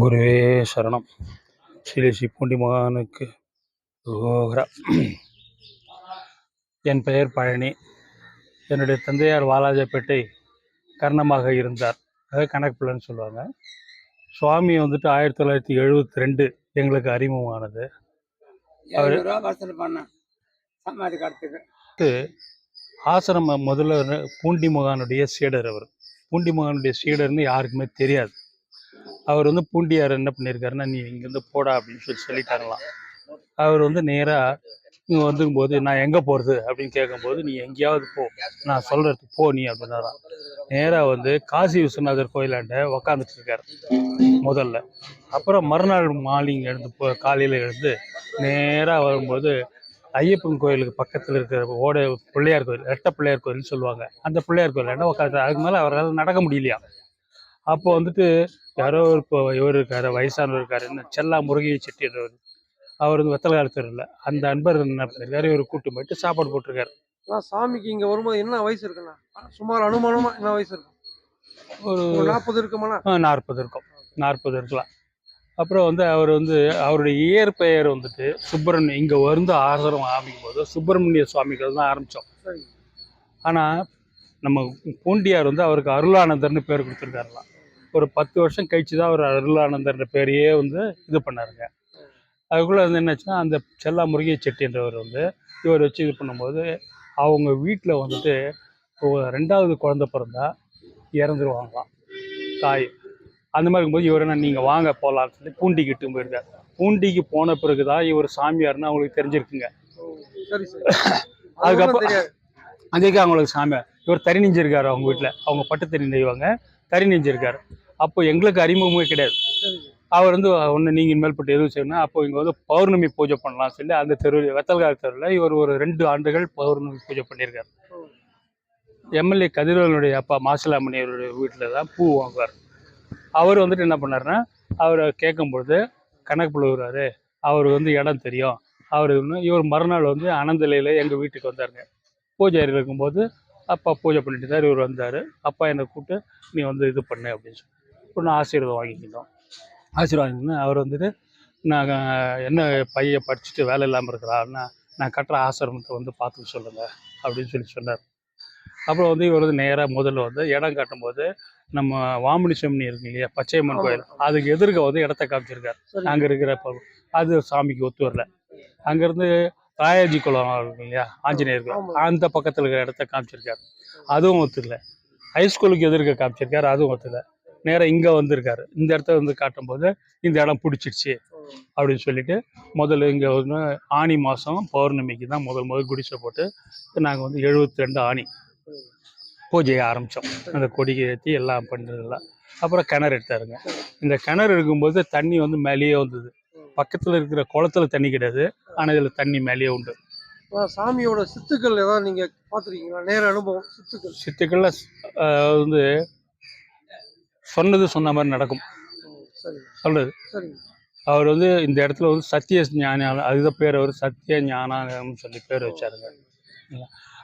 குருவே சரணம். ஸ்ரீ ஸ்ரீ பூண்டி மகானுக்கு என் பெயர் பழனி. என்னுடைய தந்தையார் வாலாஜப்பேட்டை கர்ணமாக இருந்தார். அதாவது கணக்கு பிள்ளைன்னு சொல்லுவாங்க. சுவாமி வந்துட்டு ஆயிரத்தி தொள்ளாயிரத்தி எழுபத்தி ரெண்டு எங்களுக்கு அறிமுகமானது. காலத்துக்கு ஆசிரம முதல்ல பூண்டி மகானுடைய சீடர் அவர். பூண்டி மகானுடைய சீடர்னு யாருக்குமே தெரியாது. அவர் வந்து பூண்டியார் என்ன பண்ணியிருக்காருன்னா நீ இங்கேருந்து போடா அப்படின்னு சொல்லி சொல்லிட்டாங்களாம் அவர் வந்து நேராக இங்கே வந்துக்கும்போது நான் எங்கே போகிறது அப்படின்னு கேட்கும்போது நீ எங்கேயாவது போ. நான் சொல்கிறதுக்கு போ நீ அப்படின்னாராம். நேராக வந்து காசி விஸ்வநாதர் கோயிலாண்ட உக்காந்துட்டு இருக்காரு முதல்ல. அப்புறம் மறுநாள் மாலிங் எழுந்து போ காலையில் எழுந்து நேராக வரும்போது ஐயப்பன் கோயிலுக்கு பக்கத்தில் இருக்கிற ஓட பிள்ளையார் கோயில் ரெட்ட பிள்ளையார் கோயில்னு சொல்லுவாங்க. அந்த பிள்ளையார் கோயில் உட்காந்து அதுக்கு மேலே அவரால் நடக்க முடியலையா அப்போ வந்துட்டு யாரோ ஒரு இப்போ இவர் இருக்காரு வயசானவர் இருக்காரு என்ன செல்லா முருகை செட்டின்றவர் அவர் வந்து வெத்தலை காலத்தர் இல்லை அந்த அன்பர் என்ன பண்ணிருக்காரு இவர் கூட்டு போயிட்டு சாப்பாடு போட்டிருக்காரு. சாமிக்கு இங்க வரும்போது என்ன வயசு இருக்குண்ணா? சுமார் அனுமானமா என்ன வயசு இருக்கும்? ஒரு நாற்பது இருக்குமாண்ணா? நாற்பது இருக்கும். நாற்பது இருக்கலாம். அப்புறம் வந்து அவர் வந்து அவருடைய இயற்பெயர் வந்துட்டு சுப்பிரமணியம் இங்கே வந்து ஆசிரமம் ஆரம்பிக்கும் போது சுப்பிரமணிய சுவாமிகள் தான் ஆரம்பித்தோம் ஆனால் நம்ம பூண்டியார் வந்து அவருக்கு அருளானந்தர்னு பேர் கொடுத்துருக்காருலாம். ஒரு பத்து வருஷம் கழிச்சு தான் அவர் அருளானந்தர்ன்ற பேரையே வந்து இது பண்ணாருங்க. அதுக்குள்ளே வந்து என்னாச்சுன்னா அந்த செல்லா முருகை செட்டின்றவர் வந்து இவர் வச்சு இது பண்ணும்போது அவங்க வீட்டில் வந்துட்டு ரெண்டாவது குழந்தை பிறந்தா இறந்துருவாங்களாம் தாய். அந்த மாதிரி இருக்கும்போது இவர் என்ன நீங்கள் வாங்க போகலான்னு சொல்லி பூண்டிக்கு இட்டு போயிருக்காரு. பூண்டிக்கு போன பிறகு தான் இவர் சாமியார்னு அவங்களுக்கு தெரிஞ்சிருக்குங்க. அதுக்கப்புறம் அங்கேயே அவங்களுக்கு சாமியார். இவர் தறி நெஞ்சிருக்காரு அவங்க வீட்டில் அவங்க பட்டு தறி நெய்வாங்க. தறி நெஞ்சிருக்காரு. அப்போ எங்களுக்கு அறிமுகமே கிடையாது. அவர் வந்து ஒன்று நீங்கள் இனிமேல்பட்டு எதுவும் செய்யணும் அப்போ இங்கே வந்து பௌர்ணமி பூஜை பண்ணலாம் சொல்லி அந்த தெரு வெத்தல்கார தெருவில் இவர் ஒரு ரெண்டு ஆண்டுகள் பௌர்ணமி பூஜை பண்ணியிருக்காரு. எம்எல்ஏ கதிரவனுடைய அப்பா மாசிலாமணி அவருடைய வீட்டில் தான் பூ வாங்குவார். அவர் வந்துட்டு என்ன பண்ணாருன்னா அவரை கேட்கும்பொழுது கணக்கு புழுகிறாரு அவருக்கு வந்து இடம் தெரியும். அவர் இவர் மறுநாள் வந்து அனந்தலையில் எங்கள் வீட்டுக்கு வந்தாருங்க. பூஜை அறையில் இருக்கும்போது அப்பா பூஜை பண்ணிட்டு தான் இவர் வந்தார். அப்பா என்னை கூப்பிட்டு நீ வந்து இது பண்ணு அப்படின்னு சொல்லி. ஒன்று ஆசீர்வாதம் வாங்கிக்கிட்டோம். ஆசீர்வாதம் அவர் வந்துட்டு நான் என்ன பையன் படிச்சுட்டு வேலை இல்லாமல் இருக்கிறான்னா நான் கட்டுற ஆசிரமத்தை வந்து பார்த்துக்க சொல்லுங்கள் அப்படின்னு சொல்லி சொன்னார். அப்புறம் வந்து இவர் வந்து நேராக முதல்ல வந்து இடம் காட்டும்போது நம்ம வாமுனி செம்னி இருக்கு இல்லையா பச்சையம்மன் கோயில் அதுக்கு எதிர்க்க வந்து இடத்த காமிச்சிருக்காரு. சரி. அங்கே இருக்கிற அது சாமிக்கு ஒத்து வரல. அங்கேருந்து ராயாஜி குளம் இருக்கு இல்லையா ஆஞ்சநேயர் குளம். அந்த பக்கத்தில் இருக்கிற இடத்த காமிச்சிருக்காரு. அதுவும் ஒத்துக்கல ஹைஸ்கூலுக்கு எதிர்க்க காமிச்சிருக்காரு அதுவும் ஒத்துக்கல நேராக இங்கே வந்திருக்காரு. இந்த இடத்த வந்து காட்டும்போது இந்த இடம் பிடிச்சிருச்சு அப்படின்னு சொல்லிட்டு முதல்ல இங்கே வந்து ஆனி மாதம் பௌர்ணமிக்கு தான் முதல் முதல் குடிசை போட்டு நாங்கள் வந்து எழுபத்தி ரெண்டு ஆணி பூஜையை ஆரம்பித்தோம் அந்த கொடியை ஏற்றி எல்லாம் பண்ணுறதெல்லாம் அப்புறம் கிணறு எடுத்தாருங்க. இந்த கிணறு இருக்கும்போது தண்ணி வந்து மேலேயே வந்தது. பக்கத்தில் இருக்கிற குளத்துல தண்ணி கிடையாது. ஆனால் இதில் தண்ணி மேலேயே உண்டு. சாமியோட சித்துக்கள் ஏதாவது நீங்க பாத்திருக்கீங்களா நேர அனுபவம் சித்துக்கள். சித்துக்கள்ல ஆஹ், வந்து சொன்னது சொன்ன மாதிரி நடக்கும். சரி அவர் வந்து இந்த இடத்துல வந்து சத்திய ஞான அதுதான் பேர் அவர் சத்திய ஞானம்னு சொல்லி பேர் வச்சாருங்க?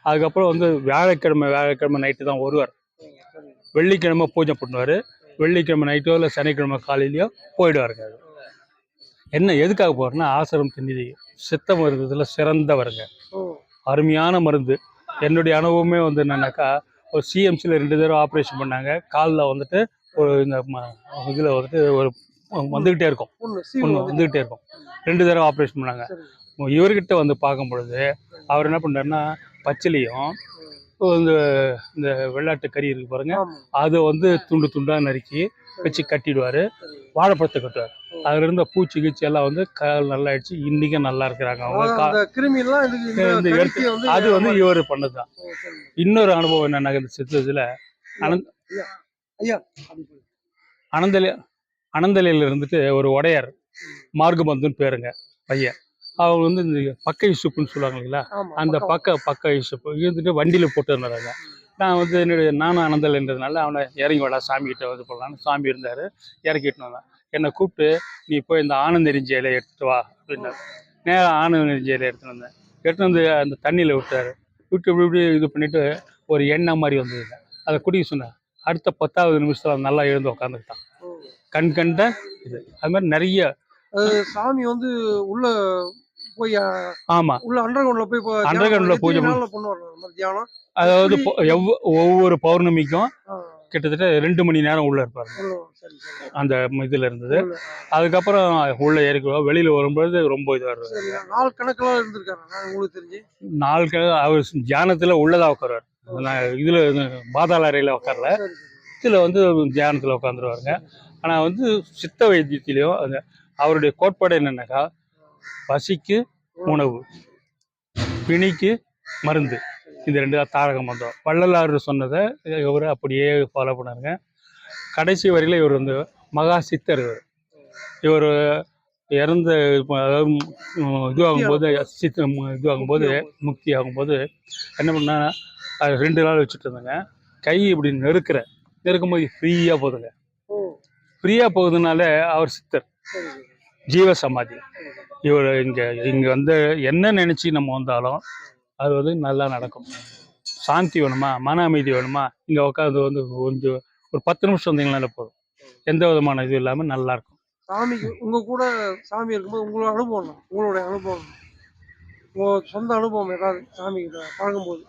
அதுக்கப்புறம் வந்து வியாழக்கிழமை வியாழக்கிழமை நைட்டு தான் வருவார். வெள்ளிக்கிழமை பூஜை பண்ணுவார். வெள்ளிக்கிழமை நைட்டோ இல்லை சனிக்கிழமை காலையிலையோ போயிடுவாருங்க அது என்ன எதுக்காக போகிறேன்னா ஆசிரம் தண்ணி சித்த மருந்துல சிறந்தவருங்க. அருமையான மருந்து. என்னுடைய அனுபவமே வந்து என்னன்னாக்கா ஒரு சிஎம்சியில் ரெண்டு தடவை ஆப்ரேஷன் பண்ணாங்க. காலில் வந்துட்டு ஒரு இந்த இதில் வந்துட்டு ஒரு வந்துக்கிட்டே இருக்கும். பொண்ணு வந்துக்கிட்டே இருக்கும். ரெண்டு தடவை ஆப்ரேஷன் பண்ணாங்க. இவர்கிட்ட வந்து பார்க்கும் பொழுது அவர் என்ன பண்ணாருன்னா பச்சிலையும் இந்த இந்த வெள்ளாட்டு கறி இருக்கு பாருங்க. அதை வந்து துண்டு துண்டா நறுக்கி வச்சு கட்டிடுவாரு. வாழைப்பழத்தை கட்டுவார். அதுல இருந்த பூச்சி கீச்சி எல்லாம் வந்து கால் நல்லா ஆயிடுச்சு இன்னைக்கும் நல்லா இருக்கிறாங்க. அவங்க அது வந்து இவர் பண்ணதுதான். இன்னொரு அனுபவம் என்னன்னா இந்த சித்தத்துல அனந்த் ஐயா. அனந்தலி அனந்தலையில இருந்துட்டு ஒரு உடையார் மார்கபந்துன்னு பேருங்க பையன். அவங்க வந்து இந்த பக்க இசுப்புன்னு சொல்லுவாங்க இல்லைங்களா? அந்த. பக்க பக்க இசுப்பு இருந்துட்டு வண்டியில் போட்டு இருந்தாங்க நான் வந்து என்னுடைய நானும் அனந்தலைன்றதுனால அவனை இறங்கி வாடா சாமி கிட்ட வந்து போடலான்னு சாமி இருந்தார். இறக்கிட்டு வந்தேன். என்னை கூப்பிட்டு நீ போய் இந்த ஆனந்த இலையை எடுத்துட்டு வா அப்படின்னாரு. நேராக ஆனந்த இலையை எடுத்துட்டு வந்தேன். எடுத்துட்டு வந்து அந்த தண்ணியில் விட்டாரு. விட்டு இப்படி இப்படி இது பண்ணிட்டு ஒரு எண்ணெய் மாதிரி வந்ததுங்க. அதை குடிக்க சொன்னேன் அடுத்த பத்தாவது நிமிஷத்தில் நல்லா எழுந்து உட்காந்துக்கிட்டான் கண் கண்ட இது. அது மாதிரி நிறைய சாமி வந்து உள்ள போய் ஆமா. உள்ள அண்டர் கிரவுண்ட்ல போய் இப்போ Underground ல தியானம் பூஜை பண்ணுவாங்க அதாவது ஒவ்வொரு பௌர்ணமிக்கும் கிட்டத்தட்ட ரெண்டு மணி நேரம் உள்ள இருப்பாரு. அந்த இதுல இருந்தது. அதுக்கப்புறம் உள்ள ஏறிக்குவோம் வெளியில வரும்போது ரொம்ப இருக்கும் சரி நாள் கணக்கெல்லாம் இருந்திருக்காரு? தெரிஞ்சு. நாளுக்கு அவர் தியானத்துல உள்ளதா உட்காருவார். நான் இதுல பாதாள அறையில உட்காரல இதுல வந்து தியானத்துல உட்காந்துருவாருங்க ஆனா வந்து சித்த வைத்தியத்திலையும் அந்த அவருடைய கோட்பாடு என்னன்னாக்கா பசிக்கு உணவு பிணிக்கு மருந்து. இந்த ரெண்டு தான் தாரக மந்திரம் வள்ளலார் சொன்னதை இவர் அப்படியே ஃபாலோ பண்ணாருங்க. கடைசி வரையில இவர் வந்து மகா சித்தர் இவர். இவர் இறந்த அதாவது இதுவாகும்போது சித்த இதுவாகும்போது முக்தி ஆகும்போது என்ன பண்ணா அது ரெண்டு நாள் வச்சுட்டு இருந்தாங்க. கை இப்படி நெருக்கிற நெருக்கும்போது ஃப்ரீயாக போகுதுங்க ஃப்ரீயாக போகுதுனால அவர் சித்தர். ஜீவ சமாதி இவர் இங்கே இங்கே வந்து என்ன நினச்சி நம்ம வந்தாலும் அது வந்து நல்லா நடக்கும். சாந்தி வேணுமா மன அமைதி வேணுமா இங்கே உட்காந்து வந்து கொஞ்சம் ஒரு பத்து நிமிஷம் வந்தீங்கனால போதும். எந்த விதமான இது இல்லாமல் நல்லா இருக்கும் சாமிக்கு உங்க கூட சாமி இருக்கும்போது உங்களோட அனுபவம் உங்களுடைய அனுபவம் உங்க சொந்த அனுபவம் ஏதாவது சாமி பழகும்போது?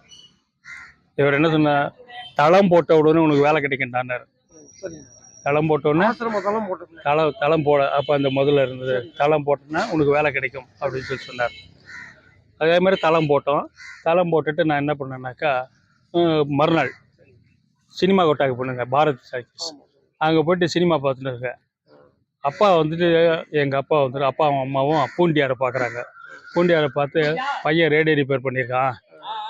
இவர் என்ன சொன்னார் தளம் போட்ட உடனே உனக்கு வேலை சரிங்க தளம் போட்ட உடனே ஆசிரம தளம் தளம் தளம் போட அப்போ அந்த முதல்ல இருந்தது தளம் போட்டோன்னா உனக்கு வேலை கிடைக்கும் அப்படின்னு சொல்லி சொன்னார். அதே மாதிரி தளம் போட்டோம். தளம் போட்டுட்டு நான் என்ன பண்ணேன்னாக்கா மறுநாள் சினிமா கொட்டாக்கு போனேங்க பாரத் சாக்கிஸ் அங்கே போயிட்டு சினிமா பார்த்துட்டு இருக்கேன். அப்பா வந்துட்டு எங்கள் அப்பா வந்துட்டு அப்பாவும் அம்மாவும் பூண்டியாரை பார்க்குறாங்க. பூண்டியாரை பார்த்து பையன் ரேடியோ ரிப்பேர் பண்ணியிருக்கான்.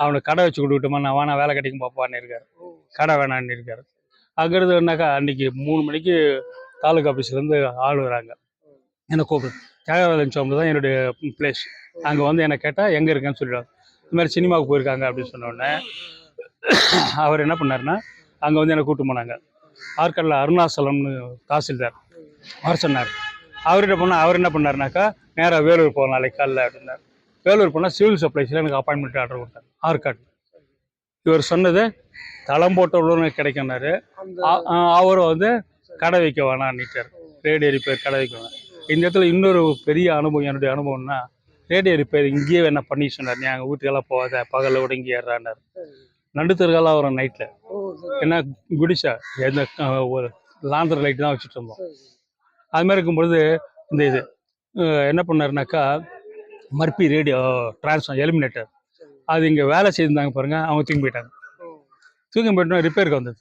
அவனுக்கு கடை வச்சு கொடுக்கட்டுமா? நான் வேணா வேலை கிடைக்கும் பாப்பான்னு இருக்காரு. கடை வேணான்னு இருக்காரு. அங்கிருந்துனாக்கா அன்னைக்கு மூணு மணிக்கு தாலுகா ஆஃபீஸ்லேருந்து ஆள் வராங்க. என்னை கூப்பிடு. தியாகராஜன் சோமில் தான் என்னுடைய பிளேஸ் அங்கே வந்து என்னை கேட்டால் எங்கே இருக்கேன்னு சொல்லிடுவாங்க. இந்த மாதிரி சினிமாவுக்கு போயிருக்காங்க அப்படின்னு சொன்ன உடனே அவர் என்ன பண்ணாருன்னா அங்கே வந்து என்னை கூப்பிட்டு போனாங்க. ஆற்காடில் அருணாசலம்னு தாசில்தார். வர சொன்னார். அவர்கிட்ட போனால் அவர் என்ன பண்ணாருனாக்கா நேராக வேலூர் போகலாம் நாளைக்கு காலைல அப்படின்னார். வேலூர் போனால் சிவில் சப்ளைஸில் எனக்கு அப்பாயின்மெண்ட் ஆர்டர் கொடுத்தார். ஆற்காடு இவர் சொன்னது தளம் போட்ட ஆ- ஆ, அவரும் வந்து கடை வைக்க வேணான்னுட்டார் ரேடியோ ரிப்பேர் கடை வைக்க வேணாம். இந்த இடத்துல இன்னொரு பெரிய அனுபவம் என்னுடைய அனுபவம்னா ரேடியோ ரிப்பேர் இங்கேயே வேணா பண்ணி சொன்னார் நீ அங்கே வீட்டுக்கெல்லாம் போகாத பகலில் விட இங்கே ஏறான்னார் நடுத்தருகாலாம் வரும் நைட்டில் ஏன்னா குடிச்சா எந்த ஒரு லாந்தர் லைட் தான் வச்சுட்டு இருந்தோம். அது மாதிரி இருக்கும்பொழுது இந்த இது என்ன பண்ணாருனாக்கா மர்பி ரேடியோ டிரான்ஸ்ஃபார் எலிமினேட்டர் அது இங்கே வேலை செய்திருந்தாங்க பாருங்க அவங்க தூக்கி போயிட்டாங்க. தூக்கி போயிட்டு ரிப்பேருக்கு வந்தது.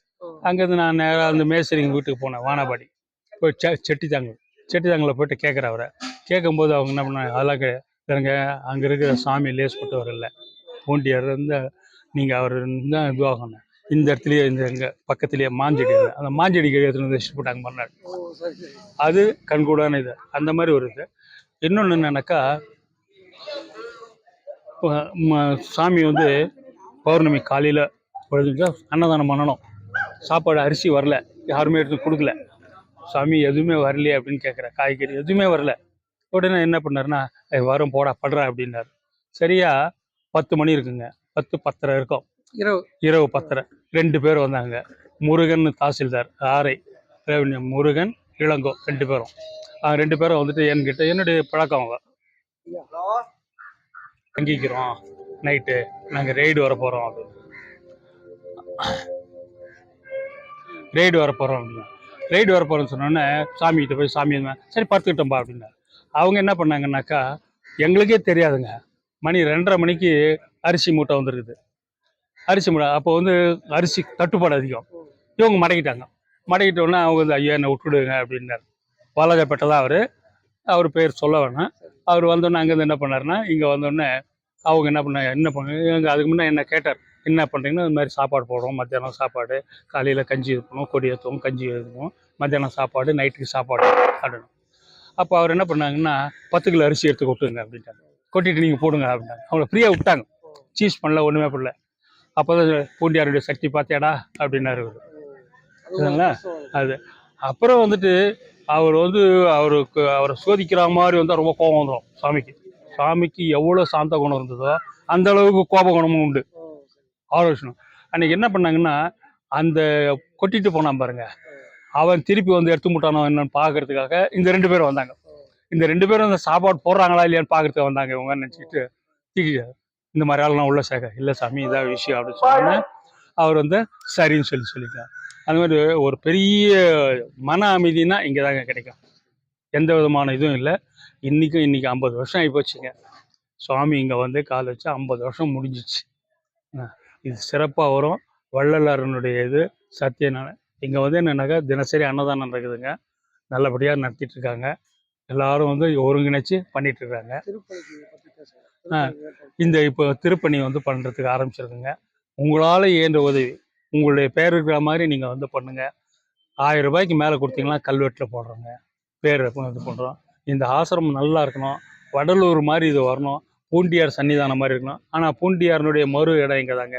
அங்கேருந்து நான் நேராக அந்த மேஸ்திரிங்க வீட்டுக்கு போனேன் வானாபாடி. போய் செ செட்டித்தாங்கல். செட்டித்தாங்கலில் போயிட்டு கேட்குறேன் அவரை. கேட்கும்போது அவங்க என்ன பண்ணாங்க அதெல்லாம் கிடையாது. அங்கே இருக்கிற சாமி லேஸ்பட்டவர் இல்லை. பூண்டியார் வந்து நீங்கள் அவர் தான் இதுவாகணும் இந்த இடத்துலயே இந்த எங்க பக்கத்துலேயே மாஞ்செடி. அந்த மாஞ்செடி கீழே எடுத்துட்டு வந்து வச்சுட்டு போட்டாங்க மறுநாள். அது கண்கூடான இது. அந்த மாதிரி ஒரு இது. இன்னொன்று என்னன்னாக்கா சாமி வந்து பௌர்ணமி காலையில் பொழுதுச்சா அன்னதானம் பண்ணணும். சாப்பாடு அரிசி வரல. யாருமே எடுத்து கொடுக்கல. சாமி எதுவுமே வரலையே அப்படின்னு கேட்குறேன் காய்கறி எதுவுமே வரல. உடனே என்ன பண்ணாருன்னா "ஏய், வரும் போடா படுறா அப்படின்னாரு. சரியா பத்து மணி இருக்குங்க. பத்து பத்தரை இருக்கும். இரவு. இரவு பத்தரை. ரெண்டு பேர் வந்தாங்க. முருகன் தாசில்தார் ஆரை. ரெவன்யூ முருகன் இளங்கோ ரெண்டு பேரும். ரெண்டு பேரும் வந்துட்டு என்கிட்ட என்னுடைய பழக்கம் அவங்க. தங்கிக்கிறோம். நைட்டு நாங்கள் ரெய்டு வர போகிறோம் அப்படின்னு. ரெய்டு வர போகிறோம் அப்படின்னு. ரெய்டு வர போகிறோம்னு சொன்னோன்னே சாமிகிட்ட போய் சாமி சரி படுத்துக்கிட்டோம்பா அப்படின்னா. அவங்க என்ன பண்ணாங்கன்னாக்கா எங்களுக்கே தெரியாதுங்க. மணி ரெண்டரை மணிக்கு அரிசி மூட்டை வந்துருக்குது. அரிசி மூட்டை அப்போ வந்து அரிசி தட்டுப்பாடு அதிகம். இவங்க மடக்கிட்டாங்க. மடக்கிட்ட உடனே அவங்க வந்து ஐயா என்னை விட்டுடுங்க அப்படின்னாரு. வாலாஜாப்பேட்டை தான் அவர் அவர் பேர் சொல்ல வேணாம். அவர் வந்தோடனே அங்கேருந்து என்ன பண்ணாருன்னா இங்கே வந்தோடனே அவங்க என்ன பண்ண என்ன பண்ண அதுக்கு முன்னே என்ன கேட்டார் என்ன பண்ணுறீங்கன்னா இந்த மாதிரி சாப்பாடு போடுறோம் மத்தியானம் சாப்பாடு காலையில் கஞ்சி இருக்கணும் கொடி ஏற்றுவோம் கஞ்சி ஏற்றுவோம் மத்தியானம் சாப்பாடு நைட்டுக்கு சாப்பாடு அப்படின்னு அப்போ அவர் என்ன பண்ணாங்கன்னா பத்து கிலோ அரிசி எடுத்து கொட்டுங்க அப்படின்ட்டாங்க கொட்டிட்டு நீங்கள் போடுங்க அப்படின்னாங்க அவங்கள ஃப்ரீயாக விட்டாங்க. சீஸ் பண்ணல ஒன்றுமே பண்ணல. அப்போ தான் பூண்டியாருடைய சக்தி பார்த்தியாடா அப்படின்னாரு இவரு. அது சரிங்களா? ஒரு விஷயம். அது. அப்புறம் வந்துட்டு அவர் வந்து அவருக்கு அவரை சோதிக்கிற மாதிரி வந்தால் ரொம்ப கோபம் வந்துடும் சாமிக்கு. சாமிக்கு எவ்வளோ சாந்த குணம் இருந்ததோ அந்த அளவுக்கு கோப குணமும் உண்டு. ஓ, ஆலோசனை. அன்னைக்கு என்ன பண்ணாங்கன்னா அந்த கொட்டிட்டு போனான் பாருங்க. அவன் திருப்பி வந்து எடுத்து முட்டானோ என்னன்னு பார்க்கறதுக்காக இந்த ரெண்டு பேரும் வந்தாங்க. இந்த ரெண்டு பேரும் அந்த சாப்பாடு போடுறாங்களா இல்லையான்னு பார்க்கறதுக்கு வந்தாங்க இவங்க நினச்சிட்டு இந்த மாதிரி ஆள்லாம் உள்ள சேர்க்க. இல்லை சாமி இதான் விஷயம் அப்படின்னு சொன்னோன்னே அவர் வந்து சரின்னு சொல்லி சொல்லிட்டார். அது மாதிரி ஒரு பெரிய மன அமைதினா இங்கே தாங்க கிடைக்கும். எந்த விதமான இதுவும் இல்லை. இன்றைக்கும் இன்றைக்கி ஐம்பது வருஷம் ஆகி போச்சுங்க. சுவாமி இங்கே வந்து கால் வச்சு ஐம்பது வருஷம் முடிஞ்சிச்சு. இது சிறப்பாக வரும். வள்ளலாரனுடைய இது சத்தியனால இங்கே வந்து என்னன்னாக்கா தினசரி அன்னதானம் நடக்குதுங்க. நல்லபடியாக நடத்திட்டு இருக்காங்க. எல்லாரும் வந்து ஒருங்கிணைச்சு பண்ணிட்டு இருக்காங்க. ஆ. இந்த இப்போ திருப்பணி வந்து பண்ணுறதுக்கு ஆரம்பிச்சிருக்குங்க. உங்களால் இயன்ற உதவி? உங்களுடைய பேர் இருக்கிற மாதிரி நீங்கள் வந்து பண்ணுங்க. ஆயிரம் ரூபாய்க்கு மேலே கொடுத்தீங்கன்னா கல்வெட்டில் போடுறோங்க. பேர் இது பண்ணுறோம் இந்த ஆசிரமம் நல்லா இருக்கணும். வடலூர் மாதிரி இது வரணும். பூண்டியார் சன்னிதானம் மாதிரி இருக்கணும். ஆனால் பூண்டியாரனுடைய மறு இடம் இங்கே தாங்க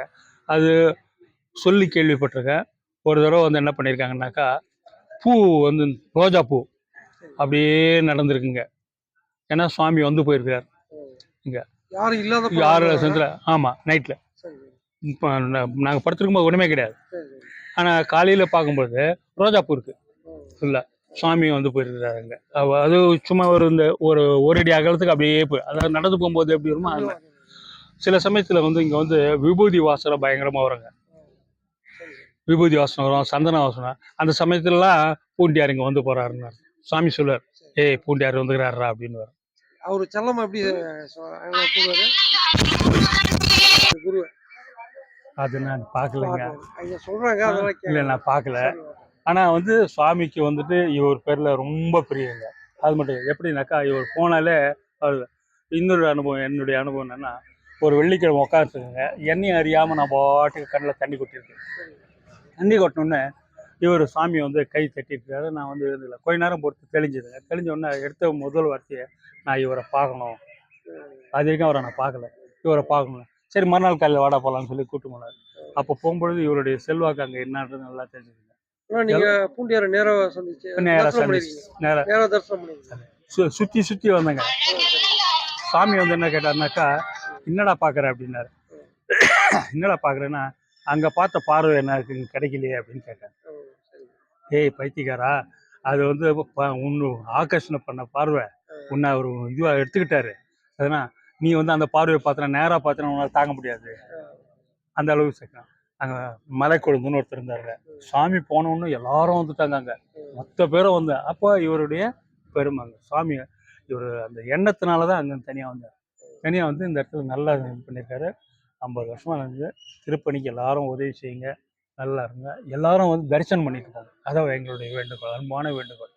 அது சொல்லி கேள்விப்பட்டிருக்கேன். ஒரு தடவை வந்து என்ன பண்ணியிருக்காங்கனாக்கா பூ வந்து ரோஜா பூ அப்படியே நடந்திருக்குங்க. ஏன்னா சுவாமி வந்து போயிருக்கிறார். யாரும் இல்லாத ஆறு லட்சத்தில் ஆமாம் நைட்டில் இப்போ நாங்கள் படுத்துருக்கும்போது ஒன்றுமே கிடையாது ஆனால் காலையில் பார்க்கும்போது ரோஜாப்பூ இருக்குது. ஃபுல்லாக சுவாமி வந்து போயிருக்கிறாருங்க அவ- அது சும்மா ஒரு இந்த ஒரு ஒரு அடி அகலத்துக்கு அப்படியே போய் அதாவது நடந்து போகும்போது எப்படி வருமோ அந்த சில சமயத்தில் வந்து இங்கே வந்து விபூதி வாசனை பயங்கரமாக வருங்க விபூதி வாசனை வரும் சந்தன வாசனை அந்த சமயத்துலலாம் பூண்டியார் இங்கே வந்து போகிறாருன்னு சாமி சொல்லுவார் ஏய் பூண்டியார் வந்துக்கிறாரா அப்படின்னு வரும் அவரு செல்லமா எப்படி குரு அது நான் பார்க்கலங்க. சொல்றாங்க அதெல்லாம் இல்லை. நான் பார்க்கல. ஆனால் வந்து சுவாமிக்கு வந்துட்டு இவர் பேரில் ரொம்ப பிரியங்க. அது மட்டும் இல்ல. எப்படின்னாக்கா இவர் போனாலே அவர் இன்னொரு அனுபவம் என்னுடைய அனுபவம் என்னன்னா ஒரு வெள்ளிக்கிழமை உட்காந்துருக்குங்க என்னையும் அறியாமல் நான் பாட்டுக்கு கண்ணில் தண்ணி கொட்டியிருக்கேன். தண்ணி கொட்டினோடனே இவர் சாமி வந்து கை தட்டியிருக்காரு. நான் வந்து இருந்தில்ல கொஞ்ச நேரம் பொறுத்து தெளிஞ்சதுங்க தெளிஞ்ச உடனே எடுத்த முதல் வார்த்தையை நான் இவரை பார்க்கணும். அது வரைக்கும் அவரை நான் பார்க்கல. இவரை பார்க்கணும் சரி மறுநாள் காலையில் வாடா போகலான்னு சொல்லி கூட்டு போனார். அப்போ போகும்பொழுது இவருடைய செல்வாக்கு அங்கே என்னன்றது நல்லா தெரிஞ்சுதுங்க ஆனா நீங்க பூண்டியார சந்திச்சு நேராக சந்திச்சு நேராக நேரா. தரிசனம் பண்ணிருக்கீங்க. சு சுற்றி சுற்றி வந்தேங்க. சாமி வந்து என்ன கேட்டாருனாக்கா என்னடா பார்க்குற அப்படின்னாரு. என்னடா பார்க்குறேன்னா அங்கே பார்த்த பார்வை எனக்கு இங்க கிடைக்கலையே அப்படின்னு கேட்டேன். ஏய் பைத்தியக்காரா அது வந்து உன்னு ஆகர்ஷணை பண்ண பார்வை. உன்னை அவர் இதுவாக எடுத்துக்கிட்டாரு. அதனால் நீ வந்து அந்த பார்வையை பார்த்தனா நேராக பார்த்தனா உன்னால் தாங்க முடியாது. அந்த அளவுக்கு சேர்க்கலாம். அங்கே மலை கொழுந்துன்னு ஒருத்தர் இருந்தாருங்க. சாமி போனோன்னு எல்லாரும் வந்துட்டாங்க அங்கே. மொத்த பேரும் வந்து அப்போ இவருடைய பெருமாங்க சாமி இவர் அந்த எண்ணத்தினால தான் அங்கே தனியாக வந்தார். தனியாக வந்து இந்த இடத்துல நல்லா இது பண்ணியிருக்காரு ஐம்பது வருஷமாக நடந்து திருப்பணிக்கு எல்லாரும் உதவி செய்யுங்க. நல்லா இருங்க. எல்லாரும் வந்து தரிசனம் பண்ணிட்டு போங்க. அதான் எங்களுடைய வேண்டுகோள். அன்பான வேண்டுகோள்.